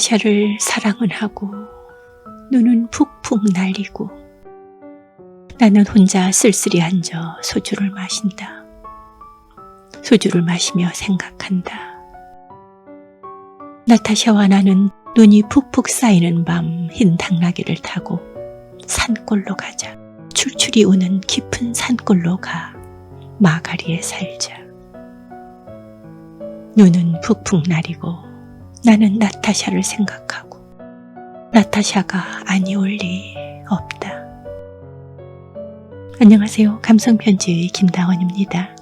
나타샤를 사랑은 하고 눈은 푹푹 날리고 나는 혼자 쓸쓸히 앉아 소주를 마신다. 소주를 마시며 생각한다. 나타샤와 나는 눈이 푹푹 쌓이는 밤 흰 당나귀를 타고 산골로 가자. 출출이 우는 깊은 산골로 가. 마가리에 살자. 눈은 푹푹 나리고 나는 나타샤를 생각하고 나타샤가 아니올 리 없다. 안녕하세요. 감성편지의 김다원입니다.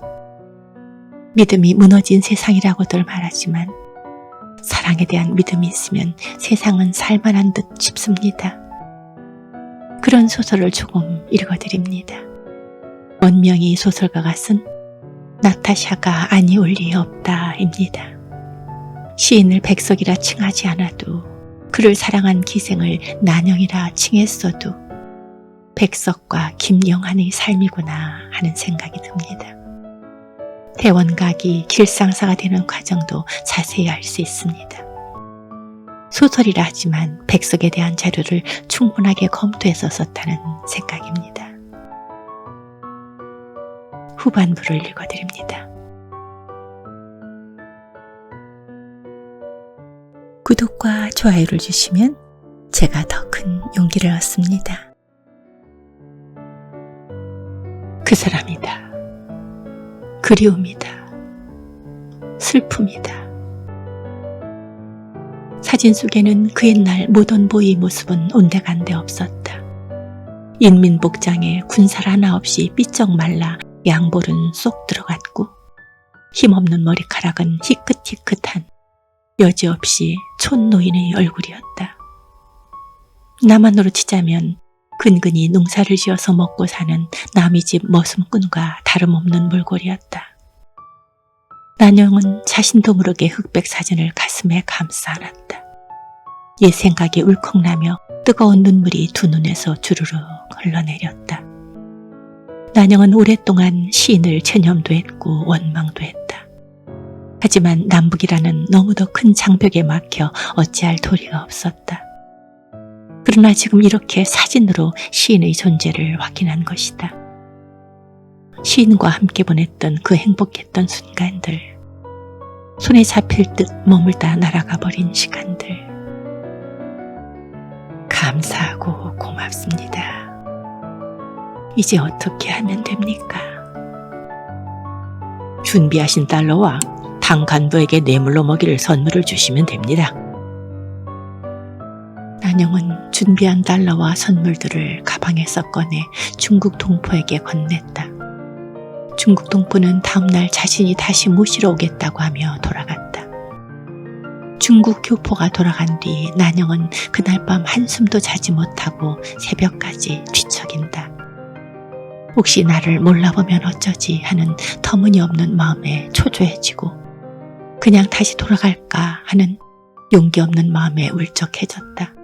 믿음이 무너진 세상이라고들 말하지만 사랑에 대한 믿음이 있으면 세상은 살만한 듯 싶습니다. 그런 소설을 조금 읽어드립니다. 원명이 소설가가 쓴 나타샤가 아니올 리 없다입니다. 시인을 백석이라 칭하지 않아도 그를 사랑한 기생을 난영이라 칭했어도 백석과 김영한의 삶이구나 하는 생각이 듭니다. 대원각이 길상사가 되는 과정도 자세히 알 수 있습니다. 소설이라 하지만 백석에 대한 자료를 충분하게 검토해서 썼다는 생각입니다. 후반부를 읽어드립니다. 구독과 좋아요를 주시면 제가 더 큰 용기를 얻습니다. 그 사람이다. 그리움이다. 슬픔이다. 사진 속에는 그 옛날 모던보이 모습은 온데간데 없었다. 인민복장에 군살 하나 없이 삐쩍 말라 양볼은 쏙 들어갔고 힘없는 머리카락은 희끗희끗한 여지없이 촌노인의 얼굴이었다. 나만으로 치자면 근근히 농사를 지어서 먹고 사는 남의 집 머슴꾼과 다름없는 몰골이었다. 난영은 자신도 모르게 흑백 사진을 가슴에 감싸 안았다. 옛 생각이 울컥나며 뜨거운 눈물이 두 눈에서 주르륵 흘러내렸다. 난영은 오랫동안 시인을 체념도 했고 원망도 했다. 하지만 남북이라는 너무도 큰 장벽에 막혀 어찌할 도리가 없었다. 그러나 지금 이렇게 사진으로 시인의 존재를 확인한 것이다. 시인과 함께 보냈던 그 행복했던 순간들, 손에 잡힐 듯 머물다 날아가 버린 시간들. 감사하고 고맙습니다. 이제 어떻게 하면 됩니까? 준비하신 달러와 당 간부에게 뇌물로 먹일 선물을 주시면 됩니다. 난영은 준비한 달러와 선물들을 가방에서 꺼내 중국 동포에게 건넸다. 중국 동포는 다음날 자신이 다시 모시러 오겠다고 하며 돌아갔다. 중국 교포가 돌아간 뒤 난영은 그날 밤 한숨도 자지 못하고 새벽까지 뒤척인다. 혹시 나를 몰라보면 어쩌지 하는 터무니없는 마음에 초조해지고 그냥 다시 돌아갈까 하는 용기 없는 마음에 울적해졌다.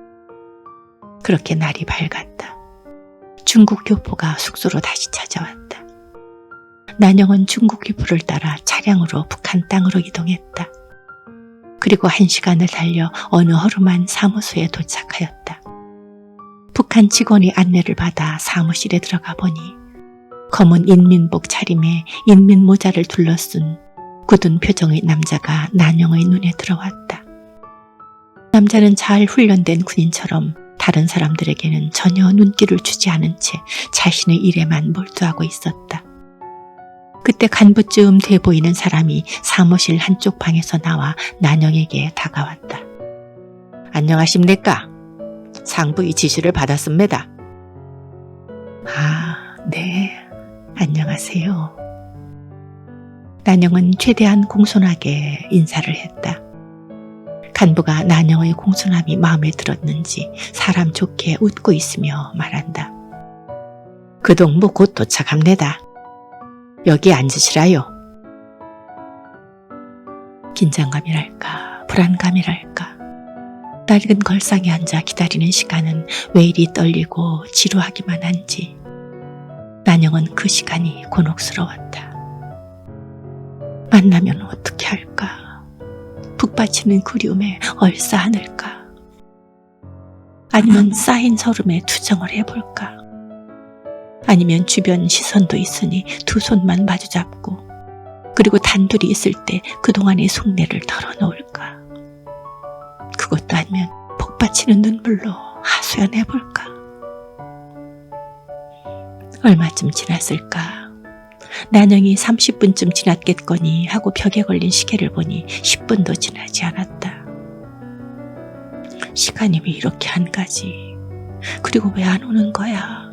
그렇게 날이 밝았다. 중국 교포가 숙소로 다시 찾아왔다. 난영은 중국 교포를 따라 차량으로 북한 땅으로 이동했다. 그리고 한 시간을 달려 어느 허름한 사무소에 도착하였다. 북한 직원의 안내를 받아 사무실에 들어가 보니 검은 인민복 차림에 인민 모자를 둘러쓴 굳은 표정의 남자가 난영의 눈에 들어왔다. 남자는 잘 훈련된 군인처럼 다른 사람들에게는 전혀 눈길을 주지 않은 채 자신의 일에만 몰두하고 있었다. 그때 간부쯤 돼 보이는 사람이 사무실 한쪽 방에서 나와 난영에게 다가왔다. 안녕하십니까? 상부의 지시를 받았습니다. 아, 네. 안녕하세요. 난영은 최대한 공손하게 인사를 했다. 간부가 난영의 공손함이 마음에 들었는지 사람 좋게 웃고 있으며 말한다. 그 동무 곧 도착합니다. 여기 앉으시라요. 긴장감이랄까, 불안감이랄까. 낡은 걸상에 앉아 기다리는 시간은 왜 이리 떨리고 지루하기만 한지. 난영은 그 시간이 곤혹스러웠다. 만나면 어떻게 할까? 북받치는 그리움에 얼싸 안을까? 아니면 쌓인 서름에 투정을 해볼까? 아니면 주변 시선도 있으니 두 손만 마주 잡고 그리고 단둘이 있을 때 그동안의 속내를 털어놓을까? 그것도 아니면 복받치는 눈물로 하소연해볼까? 얼마쯤 지났을까? 난영이 30분쯤 지났겠거니 하고 벽에 걸린 시계를 보니 10분도 지나지 않았다. 시간이 왜 이렇게 안 가지? 그리고 왜 안 오는 거야?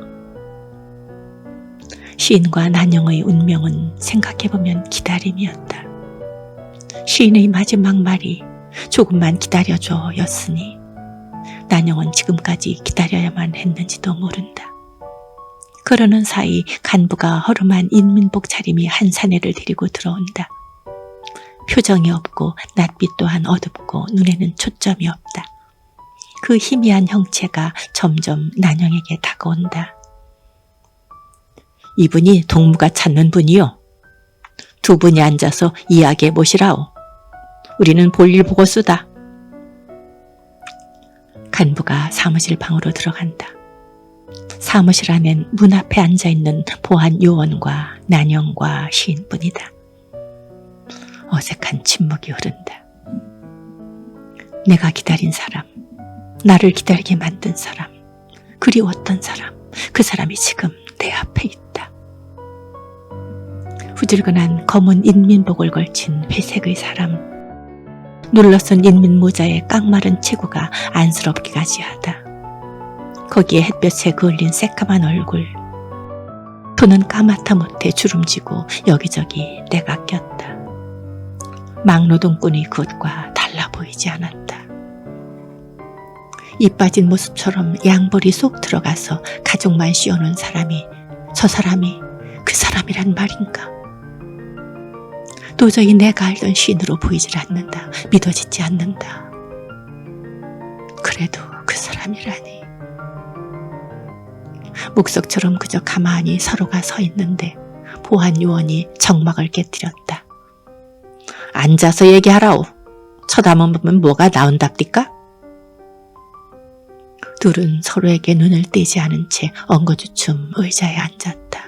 시인과 난영의 운명은 생각해보면 기다림이었다. 시인의 마지막 말이 조금만 기다려줘 였으니 난영은 지금까지 기다려야만 했는지도 모른다. 그러는 사이 간부가 허름한 인민복 차림이 한 사내를 데리고 들어온다. 표정이 없고 낯빛 또한 어둡고 눈에는 초점이 없다. 그 희미한 형체가 점점 난영에게 다가온다. 이분이 동무가 찾는 분이요. 두 분이 앉아서 이야기해 보시라오. 우리는 볼일 보고 쓰다. 간부가 사무실 방으로 들어간다. 사무실 안엔 문 앞에 앉아 있는 보안 요원과 난영과 시인뿐이다. 어색한 침묵이 흐른다. 내가 기다린 사람, 나를 기다리게 만든 사람, 그리웠던 사람, 그 사람이 지금 내 앞에 있다. 후질근한 검은 인민복을 걸친 회색의 사람, 눌러쓴 인민 모자에 깡마른 체구가 안쓰럽기까지 하다. 거기에 햇볕에 그을린 새까만 얼굴. 손은 까맣다 못해 주름지고 여기저기 때가 꼈다. 막노동꾼의 그것과 달라 보이지 않았다. 이 빠진 모습처럼 양볼이 쏙 들어가서 가죽만 씌워놓은 사람이 저 사람이 그 사람이란 말인가? 도저히 내가 알던 시인으로 보이질 않는다. 믿어지지 않는다. 그래도 그 사람이라니. 목석처럼 그저 가만히 서로가 서 있는데 보안 요원이 정막을 깨뜨렸다. 앉아서 얘기하라오. 쳐다보면 뭐가 나온답디까? 둘은 서로에게 눈을 떼지 않은 채 엉거주춤 의자에 앉았다.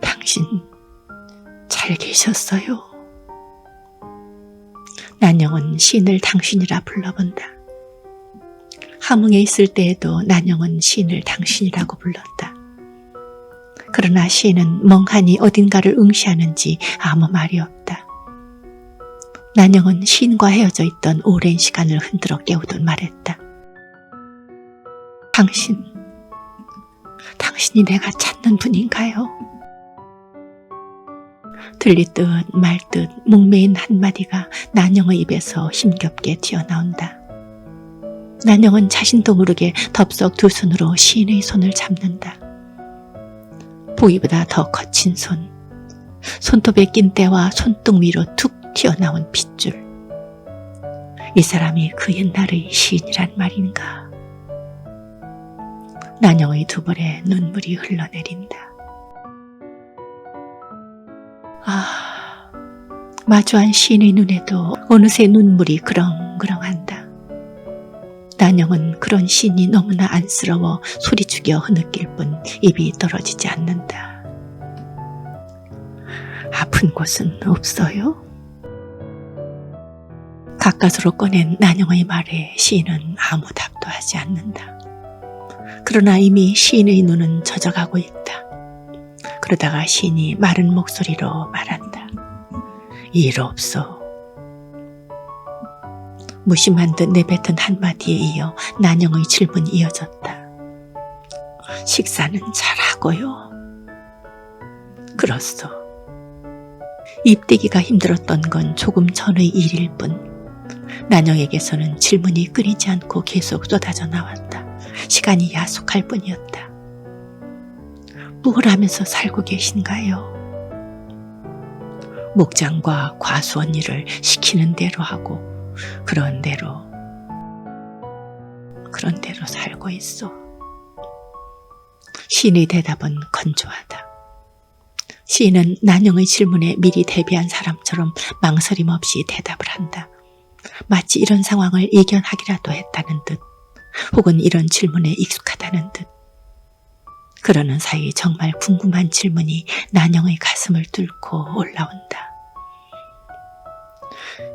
당신 잘 계셨어요. 난영은 신을 당신이라 불러본다. 함흥에 있을 때에도 난영은 신을 당신이라고 불렀다. 그러나 시인은 멍하니 어딘가를 응시하는지 아무 말이 없다. 난영은 시인과 헤어져 있던 오랜 시간을 흔들어 깨우듯 말했다. 당신, 당신이 내가 찾는 분인가요? 들리듯 말듯 목매인 한마디가 난영의 입에서 힘겹게 튀어나온다. 난영은 자신도 모르게 덥석 두 손으로 시인의 손을 잡는다. 보기보다 더 거친 손. 손톱에 낀 때와 손등 위로 툭 튀어나온 핏줄. 이 사람이 그 옛날의 시인이란 말인가. 난영의 두 볼에 눈물이 흘러내린다. 아, 마주한 시인의 눈에도 어느새 눈물이 그렁그렁한다. 난영은 그런 시인이 너무나 안쓰러워 소리 죽여 흐느낄 뿐 입이 떨어지지 않는다. 아픈 곳은 없어요? 가까스로 꺼낸 난영의 말에 시인은 아무 답도 하지 않는다. 그러나 이미 시인의 눈은 젖어가고 있다. 그러다가 시인이 마른 목소리로 말한다. 일 없어. 무심한 듯 내뱉은 한마디에 이어 난영의 질문이 이어졌다. 식사는 잘하고요. 그렇소. 입대기가 힘들었던 건 조금 전의 일일 뿐. 난영에게서는 질문이 끊이지 않고 계속 쏟아져 나왔다. 시간이 야속할 뿐이었다. 뭘 하면서 살고 계신가요? 목장과 과수원 일을 시키는 대로 하고 그런 대로 그런 대로 살고 있어. 시인의 대답은 건조하다. 시인은 난영의 질문에 미리 대비한 사람처럼 망설임 없이 대답을 한다. 마치 이런 상황을 이겨하기라도 했다는 듯, 혹은 이런 질문에 익숙하다는 듯. 그러는 사이 정말 궁금한 질문이 난영의 가슴을 뚫고 올라온다.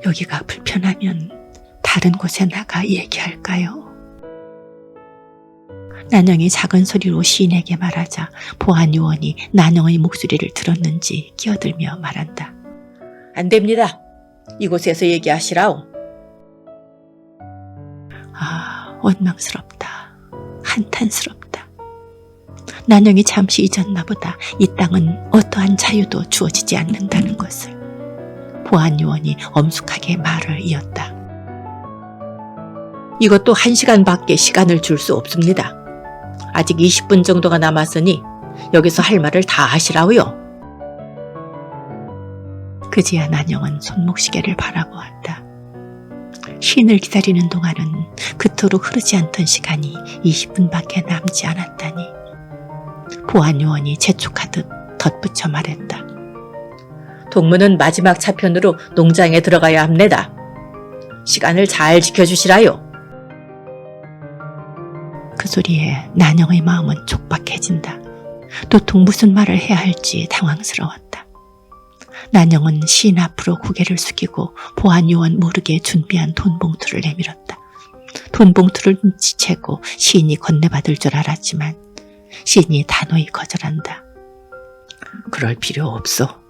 여기가 불편하면 다른 곳에 나가 얘기할까요? 난영이 작은 소리로 시인에게 말하자 보안 요원이 난영의 목소리를 들었는지 끼어들며 말한다. 안 됩니다. 이곳에서 얘기하시라오. 아, 원망스럽다. 한탄스럽다. 난영이 잠시 잊었나 보다 이 땅은 어떠한 자유도 주어지지 않는다는 것을. 보안 요원이 엄숙하게 말을 이었다. 이것도 한 시간밖에 시간을 줄 수 없습니다. 아직 20분 정도가 남았으니 여기서 할 말을 다 하시라고요. 그제야 난영은 손목시계를 바라보았다. 신을 기다리는 동안은 그토록 흐르지 않던 시간이 20분밖에 남지 않았다니. 보안 요원이 재촉하듯 덧붙여 말했다. 동무는 마지막 차편으로 농장에 들어가야 합니다. 시간을 잘 지켜주시라요. 그 소리에 난영의 마음은 촉박해진다. 도통 무슨 말을 해야 할지 당황스러웠다. 난영은 시인 앞으로 고개를 숙이고 보안 요원 모르게 준비한 돈 봉투를 내밀었다. 돈 봉투를 눈치채고 시인이 건네받을 줄 알았지만 시인이 단호히 거절한다. 그럴 필요 없어.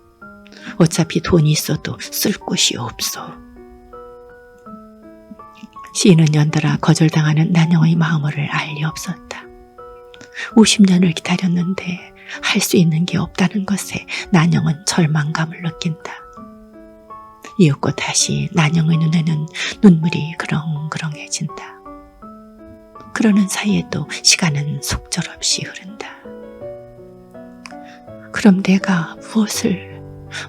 어차피 돈이 있어도 쓸 곳이 없어. 시인은 연달아 거절당하는 난영의 마음을 알리 없었다. 50년을 기다렸는데 할 수 있는 게 없다는 것에 난영은 절망감을 느낀다. 이윽고 다시 난영의 눈에는 눈물이 그렁그렁해진다. 그러는 사이에도 시간은 속절없이 흐른다. 그럼 내가 무엇을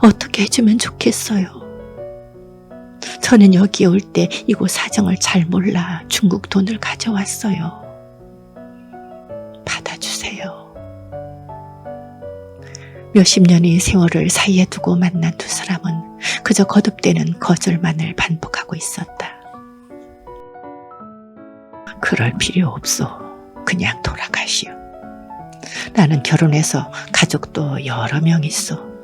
어떻게 해주면 좋겠어요? 저는 여기에 올때 이곳 사정을 잘 몰라 중국 돈을 가져왔어요. 받아주세요. 몇십 년의 세월을 사이에 두고 만난 두 사람은 그저 거듭되는 거절만을 반복하고 있었다. 그럴 필요 없어. 그냥 돌아가시오. 나는 결혼해서 가족도 여러 명 있어.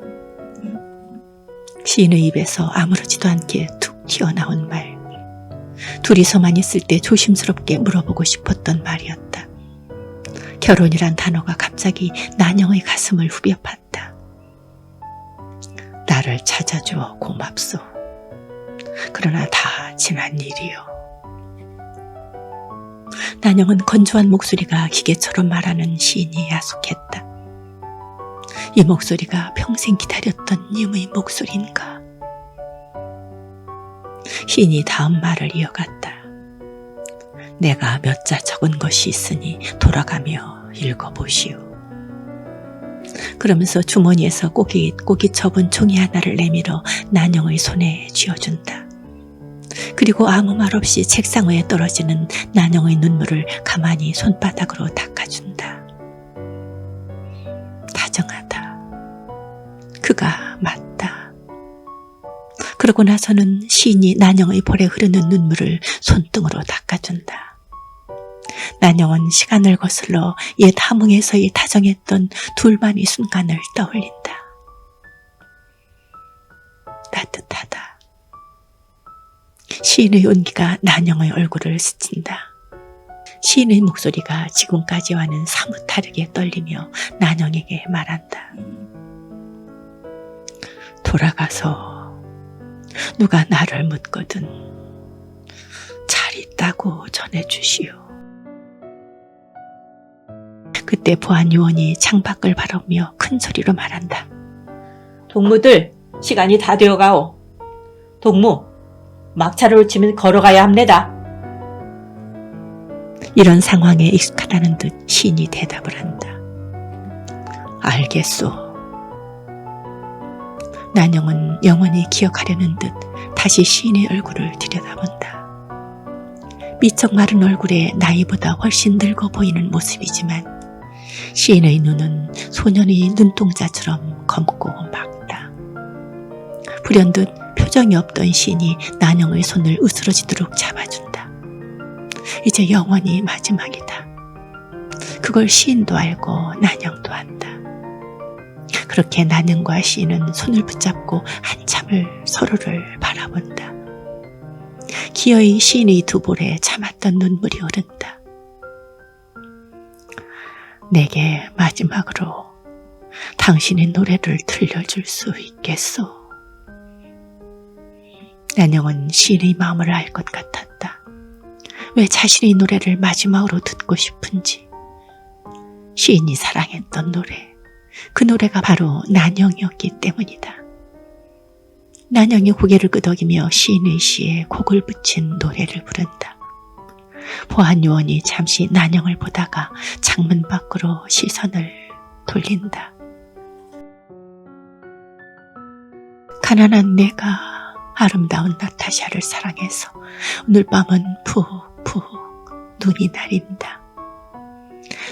시인의 입에서 아무렇지도 않게 툭 튀어나온 말. 둘이서만 있을 때 조심스럽게 물어보고 싶었던 말이었다. 결혼이란 단어가 갑자기 난영의 가슴을 후벼 팠다. 나를 찾아줘 고맙소. 그러나 다 지난 일이요. 난영은 건조한 목소리가 기계처럼 말하는 시인이 야속했다. 이 목소리가 평생 기다렸던 님의 목소리인가? 시인이 다음 말을 이어갔다. 내가 몇 자 적은 것이 있으니 돌아가며 읽어보시오. 그러면서 주머니에서 꼬깃 꼬깃 접은 종이 하나를 내밀어 난영의 손에 쥐어준다. 그리고 아무 말 없이 책상 위에 떨어지는 난영의 눈물을 가만히 손바닥으로 닦아준다. 그가 맞다. 그러고 나서는 시인이 난영의 볼에 흐르는 눈물을 손등으로 닦아준다. 난영은 시간을 거슬러 옛 함흥에서의 다정했던 둘만의 순간을 떠올린다. 따뜻하다. 시인의 온기가 난영의 얼굴을 스친다. 시인의 목소리가 지금까지와는 사뭇 다르게 떨리며 난영에게 말한다. 돌아가서 누가 나를 묻거든 잘 있다고 전해주시오. 그때 보안 요원이 창밖을 바라보며 큰 소리로 말한다. 동무들, 시간이 다 되어가오. 동무, 막차를 치면 걸어가야 합니다. 이런 상황에 익숙하다는 듯 시인이 대답을 한다. 알겠소. 난영은 영원히 기억하려는 듯 다시 시인의 얼굴을 들여다본다. 미적 마른 얼굴에 나이보다 훨씬 늙어 보이는 모습이지만 시인의 눈은 소년의 눈동자처럼 검고 맑다. 불현듯 표정 표정이 없던 시인이 난영의 손을 으스러지도록 잡아준다. 이제 영원히 마지막이다. 그걸 시인도 알고 난영도 안다. 그렇게 난영과 시인은 손을 붙잡고 한참을 서로를 바라본다. 기어이 시인의 두 볼에 참았던 눈물이 흐른다. 내게 마지막으로 당신의 노래를 들려줄 수 있겠소? 난영은 시인의 마음을 알 것 같았다. 왜 자신의 노래를 마지막으로 듣고 싶은지. 시인이 사랑했던 노래. 그 노래가 바로 난영이었기 때문이다. 난영이 고개를 끄덕이며 시인의 시에 곡을 붙인 노래를 부른다. 보안 요원이 잠시 난영을 보다가 창문 밖으로 시선을 돌린다. 가난한 내가 아름다운 나타샤를 사랑해서 오늘 밤은 푹푹 눈이 내린다.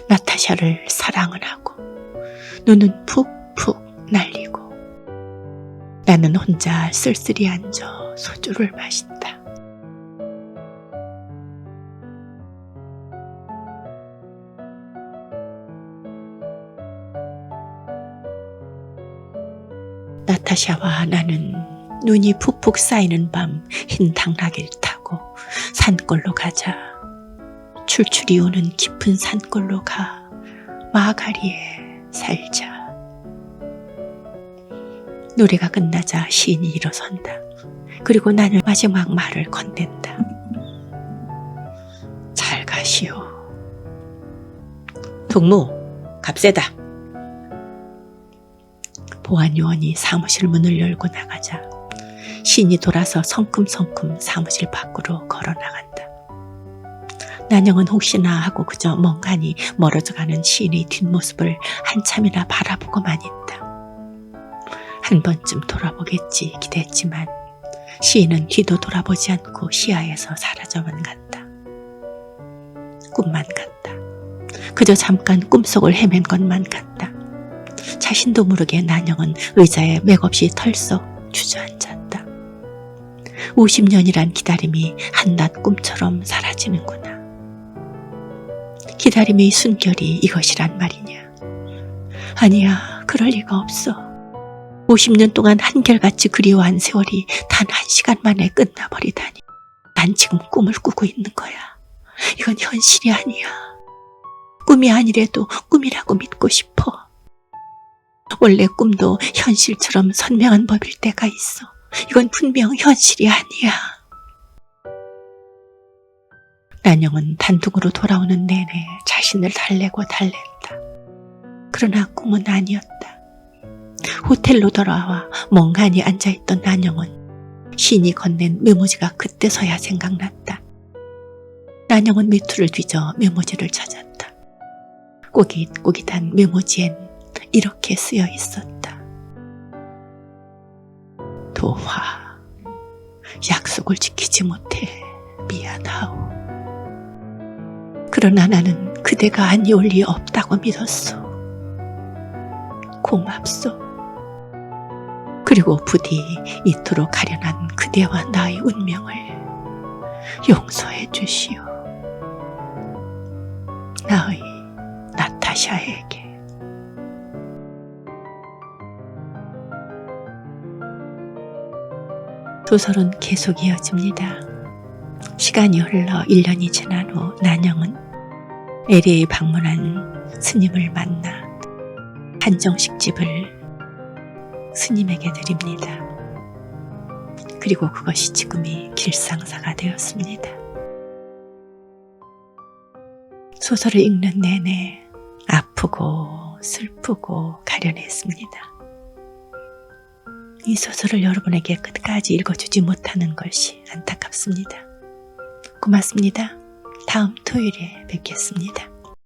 나타샤를 사랑을 하고 눈은 푹푹 날리고 나는 혼자 쓸쓸히 앉아 소주를 마신다. 나타샤와 나는 눈이 푹푹 쌓이는 밤 흰 당나귀를 타고 산골로 가자. 출출이 오는 깊은 산골로 가 마가리에 살자. 노래가 끝나자 시인이 일어선다. 그리고 나는 마지막 말을 건넨다. 잘 가시오. 동무, 값세다. 보안 요원이 사무실 문을 열고 나가자 시인이 돌아서 성큼성큼 사무실 밖으로 걸어 나간다. 난영은 혹시나 하고 그저 멍하니 멀어져 가는 시인의 뒷모습을 한참이나 바라보고만 있다. 한 번쯤 돌아보겠지 기대했지만 시인은 뒤도 돌아보지 않고 시야에서 사라져만 간다. 꿈만 같다. 그저 잠깐 꿈속을 헤맨 것만 같다. 자신도 모르게 난영은 의자에 맥없이 털썩 주저앉았다. 50년이란 기다림이 한낱 꿈처럼 사라지는구나. 기다림의 순결이 이것이란 말이냐. 아니야, 그럴 리가 없어. 50년 동안 한결같이 그리워한 세월이 단 한 시간 만에 끝나버리다니. 난 지금 꿈을 꾸고 있는 거야. 이건 현실이 아니야. 꿈이 아니래도 꿈이라고 믿고 싶어. 원래 꿈도 현실처럼 선명한 법일 때가 있어. 이건 분명 현실이 아니야. 난영은 단둥으로 돌아오는 내내 자신을 달래고 달랬다. 그러나 꿈은 아니었다. 호텔로 돌아와 멍하니 앉아있던 난영은 신이 건넨 메모지가 그때서야 생각났다. 난영은 미투를 뒤져 메모지를 찾았다. 꼬깃꼬깃한 메모지엔 이렇게 쓰여 있었다. 도화, 약속을 지키지 못해 미안하오. 그러나 나는 그대가 아니올 리 없다고 믿었소. 고맙소. 그리고 부디 이토록 가련한 그대와 나의 운명을 용서해 주시오. 나의 나타샤에게. 소설은 계속 이어집니다. 시간이 흘러 1년이 지난 후 난영은 LA에 방문한 스님을 만나 한정식 집을 스님에게 드립니다. 그리고 그것이 지금이 길상사가 되었습니다. 소설을 읽는 내내 아프고 슬프고 가련했습니다. 이 소설을 여러분에게 끝까지 읽어주지 못하는 것이 안타깝습니다. 고맙습니다. 다음 토요일에 뵙겠습니다.